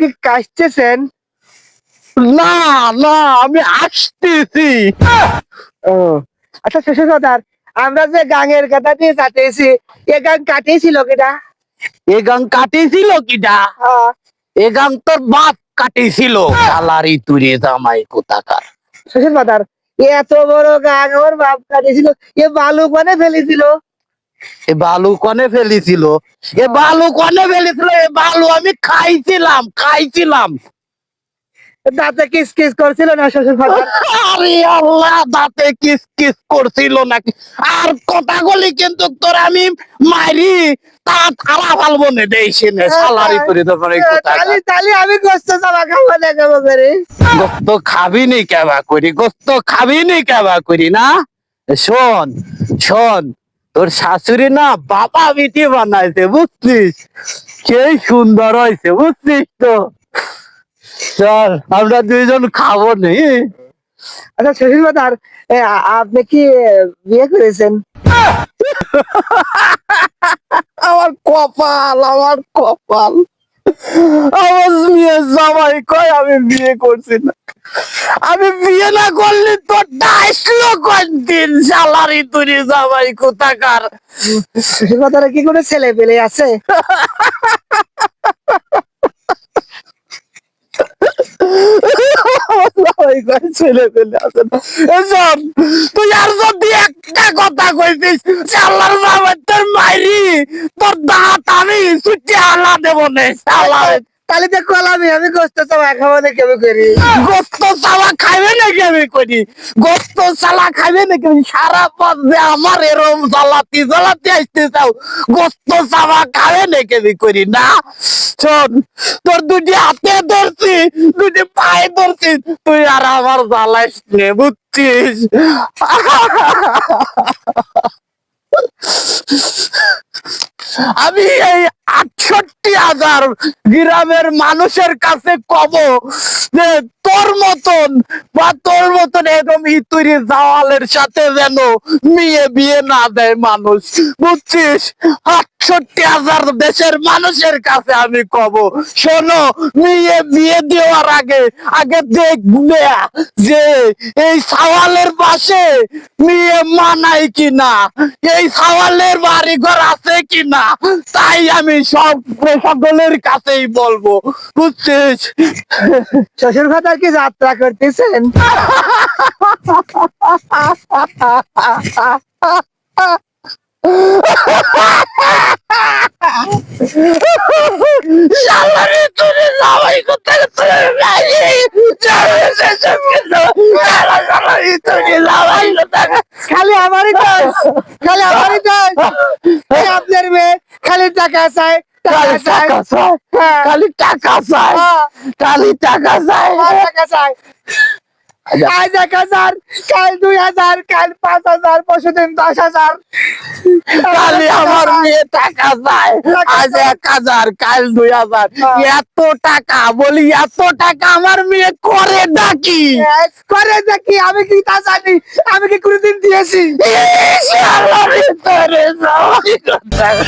কি কাশতেছেন? না না আমি আসতেছি। ও আচ্ছা আমরা যে গাঙের কথা দিয়ে কাটিয়েছি এ গাং কাটিয়েছিল কিনা এ গান কাটিছিল কিটা হ্যাঁ। এ গান তোর বাপ কাটিছিল শালারি তুরে জামাই কোথাকার। শ্বশুর সর্দার এত বড় গাং ওর বাপ কাটিয়েছিল এ বালু মানে ফেলেছিল। এ বালু কনে ফেলেছিল। এ বালু কনে ফেলেছিল এ বালু আমি খাইছিলাম খাইছিলাম। দাঁতে কিস কিস করছিল না শ্বশুর আরে আল্লাহ দাঁতে কিস কিস করছিল নাকি? আর কথাগুলি কিন্তু তোর আমি মারি তা থালা ফালবো নে দেইছি নে শালারি তুরে জামাই কোথাকার তালি তালি আমি গোস্ত চাবা খাব না করে? গোস্ত খাবি নি কেবা করি গোস্ত খাবি নি কেবা করি না? শোন শোন তোর শাশুড়ি না বাবা বিটি বানাইছে বুঝছিস? সেই সুন্দর হয়েছে বুঝছিস তো? চল আমরা দুইজন খাব নি। আচ্ছা শ্বশুর আ- আপনি কি বিয়ে করেছেন? আমার কপাল আমার কপাল। আমার মেয়ে জামাই কয় আমি বিয়ে করছি না। আমি বিয়ে না করলে তোর আসলো দিন সালারি তুই জামাই কোথাকার। সর্দার কি কোনো ছেলে পেলে আছে? জামাই কয় ছেলে পেলে আছে না। তুই আর যদি একটা কথা বাবা তোর মাইরি তোর দাঁত আমি ছুটি আলা দেবো নে তাহলে কলামি, আমি গোস্ত চাবা খাব না কেমন করি? গোস্ত সালা খাইবে নাকি আমি করি? গোস্ত সালা খাইবে নাকি আমি সারা পথ যে আমার এরম জ্বালাতি জ্বালাতি আসতে চাও, গোস্ত সালা খাবে নাকি আমি করি? না, শোন, তোর দুটি হাতে ধরছি, দুটি পায়ে ধরছি, তুই আর আমার জ্বালাইস নে বুঝছিস আমি এই হাজার গ্রামের মানুষের কাছে কব যে তোর মতন বা তোর মতন এরকম ইতুরি জাওয়ালের সাথে যেন মেয়ে বিয়ে না দেয় মানুষ। বুঝছিস? আটষট্টি হাজার দেশের মানুষের কাছে আমি কব শোনো মেয়ে বিয়ে দেওয়ার আগে আগে দেখবে যে এই সাওয়ালের পাশে মেয়ে মানায় কিনা এই সাওয়ালের বাড়ি ঘর আছে কিনা তাই আমি সব সকলের কাছেই বলব বুঝছিস? শ্বশুর সর্দার কি যাত্রা করতেছেন? শালারে তুই যাওয়াই কোথায় তুই নাই শালারে শেষে কিন্তু শালারে তুই যাওয়াই কোথায় খালি আমারই দোষ খালি আমারই দোষ। এই আপনার মেয়ে খালি টাকা চাই খালি টাকা চায় হ্যাঁ, খালি টাকা চায় হ্যাঁ, খালি টাকা চায়। টাকা চাই আজ এক হাজার কাল দুই হাজার কাল পাঁচ হাজার পরশু দিন দশ হাজার। খালি আমার মেয়ে টাকা চায় আজ এক হাজার কাল দুই হাজার। হ্যাঁ। এত টাকা বলি এত টাকা আমার মেয়ে করে ডাকি এক করে দেখি আমি কি তা জানি? আমি কি কোনোদিন দিয়েছি? শালারে তোরে যাওয়াই কোথায়